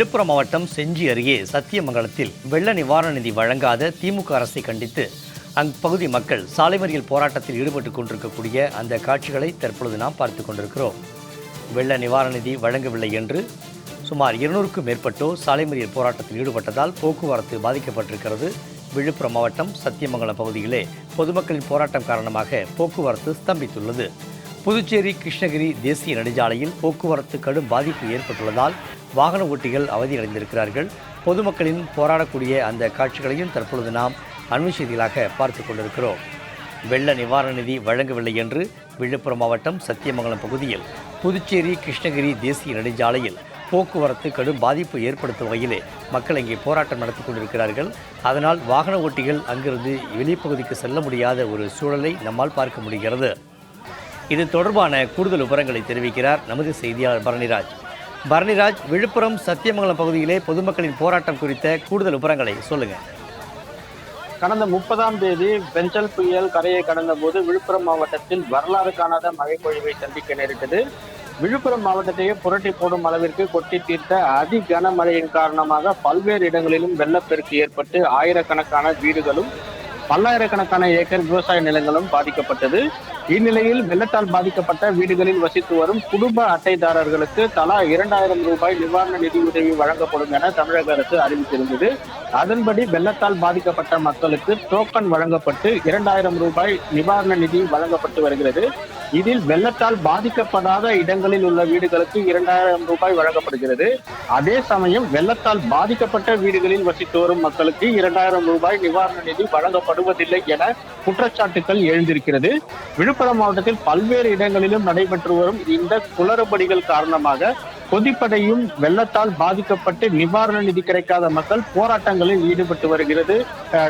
விழுப்புரம் மாவட்டம் செஞ்சி அருகே சத்தியமங்கலத்தில் வெள்ள நிவாரண நிதி வழங்காத திமுக அரசை கண்டித்து அப்பகுதி மக்கள் சாலை மறியல் போராட்டத்தில் ஈடுபட்டு கொண்டிருக்கக்கூடிய அந்த காட்சிகளை தற்பொழுது நாம் பார்த்து கொண்டிருக்கிறோம். வெள்ள நிவாரண நிதி வழங்கவில்லை என்று சுமார் இருநூறுக்கும் மேற்பட்டோர் சாலை மறியல் போராட்டத்தில் ஈடுபட்டதால் போக்குவரத்து பாதிக்கப்பட்டிருக்கிறது. விழுப்புரம் மாவட்டம் சத்தியமங்கலம் பகுதியிலே பொதுமக்களின் போராட்டம் காரணமாக போக்குவரத்து ஸ்தம்பித்துள்ளது. புதுச்சேரி கிருஷ்ணகிரி தேசிய நெடுஞ்சாலையில் போக்குவரத்து கடும் பாதிப்பு ஏற்பட்டுள்ளதால் வாகன ஓட்டிகள் அவதியடைந்திருக்கிறார்கள். பொதுமக்களின் போராடக்கூடிய அந்த காட்சிகளையும் தற்பொழுது நாம் அண்மை செய்திகளாக பார்த்து கொண்டிருக்கிறோம். வெள்ள நிவாரண நிதி வழங்கவில்லை என்று விழுப்புரம் மாவட்டம் சத்தியமங்கலம் பகுதியில் புதுச்சேரி கிருஷ்ணகிரி தேசிய நெடுஞ்சாலையில் போக்குவரத்து கடும் பாதிப்பு ஏற்படுத்தும் வகையிலே மக்கள் இங்கே போராட்டம் நடத்தி கொண்டிருக்கிறார்கள். அதனால் வாகன ஓட்டிகள் அங்கிருந்து வெளிப்பகுதிக்கு செல்ல முடியாத ஒரு சூழலை நம்மால் பார்க்க முடிகிறது. இது தொடர்பான கூடுதல் விவரங்களை தெரிவிக்கிறார் நமது செய்தியாளர் பரணிராஜ். பரணிராஜ் விழுப்புரம் சத்தியமங்கலம் பகுதியிலே பொதுமக்களின் போராட்டம் குறித்த கூடுதல் விவரங்களை சொல்லுங்கள் கடந்த முப்பதாம் தேதி பெஞ்சல் புயல் கரையை கடந்த போது விழுப்புரம் மாவட்டத்தில் வரலாறு காணாத மழை பொழிவை சந்திக்க நேரிட்டது. விழுப்புரம் மாவட்டத்தையே புரட்டி போடும் அளவிற்கு கொட்டி தீர்த்த அதி கனமழையின் காரணமாக பல்வேறு இடங்களிலும் வெள்ளப்பெருக்கு ஏற்பட்டு ஆயிரக்கணக்கான வீடுகளும் பல்லாயிரக்கணக்கான ஏக்கர் விவசாய நிலங்களும் பாதிக்கப்பட்டது. இந்நிலையில் வெள்ளத்தால் பாதிக்கப்பட்ட வீடுகளில் வசித்து வரும் குடும்ப அட்டைதாரர்களுக்கு தலா இரண்டாயிரம் ரூபாய் நிவாரண நிதி உதவி வழங்கப்படும் என தமிழக அரசு அறிவித்திருந்தது. அதன்படி வெள்ளத்தால் பாதிக்கப்பட்ட மக்களுக்கு டோக்கன் வழங்கப்பட்டு இரண்டாயிரம் ரூபாய் நிவாரண நிதி வழங்கப்பட்டு வருகிறது. இதில் வெள்ளத்தால் பாதிக்கப்படாத இடங்களில் உள்ள வீடுகளுக்கு இரண்டாயிரம் ரூபாய் வழங்கப்படுகிறது. அதே சமயம் வெள்ளத்தால் பாதிக்கப்பட்ட வீடுகளில் வசித்து வரும் மக்களுக்கு இரண்டாயிரம் ரூபாய் நிவாரண நிதி வழங்கப்படுவதில்லை என குற்றச்சாட்டுகள் எழுந்திருக்கிறது. விழுப்புரம் மாவட்டத்தில் பல்வேறு இடங்களிலும் நடைபெற்று வரும் இந்த குளறுபடிகள் காரணமாக கொதிப்படையும் வெள்ளத்தால் பாதிக்கப்பட்டு நிவாரண நிதி கிடைக்காத மக்கள் போராட்டங்களில் ஈடுபட்டு வருகிறது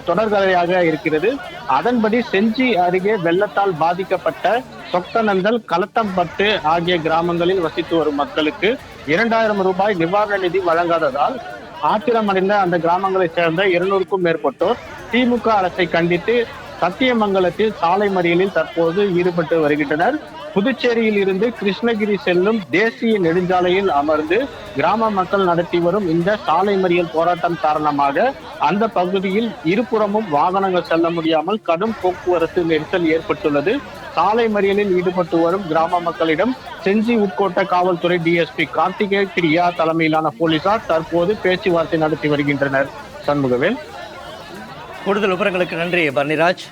தொடர்கதையாக இருக்கிறது. அதன்படி செஞ்சி அருகே வெள்ளத்தால் பாதிக்கப்பட்ட சொக்கநந்தல் களத்தம்பட்டு ஆகிய கிராமங்களில் வசித்து வரும் மக்களுக்கு இரண்டாயிரம் ரூபாய் நிவாரண நிதி வழங்காததால் ஆத்திரமடைந்த அந்த கிராமங்களைச் சேர்ந்த இருநூறுக்கும் மேற்பட்டோர் திமுக அரசை கண்டித்து சத்தியமங்கலத்தில் சாலை மறியலில் தற்போது ஈடுபட்டு வருகின்றனர். புதுச்சேரியில் இருந்து கிருஷ்ணகிரி செல்லும் தேசிய நெடுஞ்சாலையில் அமர்ந்து கிராம மக்கள் நடத்தி வரும் இந்த சாலை மறியல் போராட்டம் காரணமாக அந்த பகுதியில் இருபுறமும் வாகனங்கள் செல்ல முடியாமல் கடும் போக்குவரத்து நெரிசல் ஏற்பட்டுள்ளது. சாலை மறியலில் ஈடுபட்டு வரும் கிராம மக்களிடம் செஞ்சி உட்கோட்ட காவல்துறை டிஎஸ்பி கார்த்திகே பிரியா தலைமையிலான போலீசார் தற்போது பேச்சுவார்த்தை நடத்தி வருகின்றனர். சண்முகவேல் கூடுதல் விவரங்களுக்கு நன்றி பர்ணிராஜ்.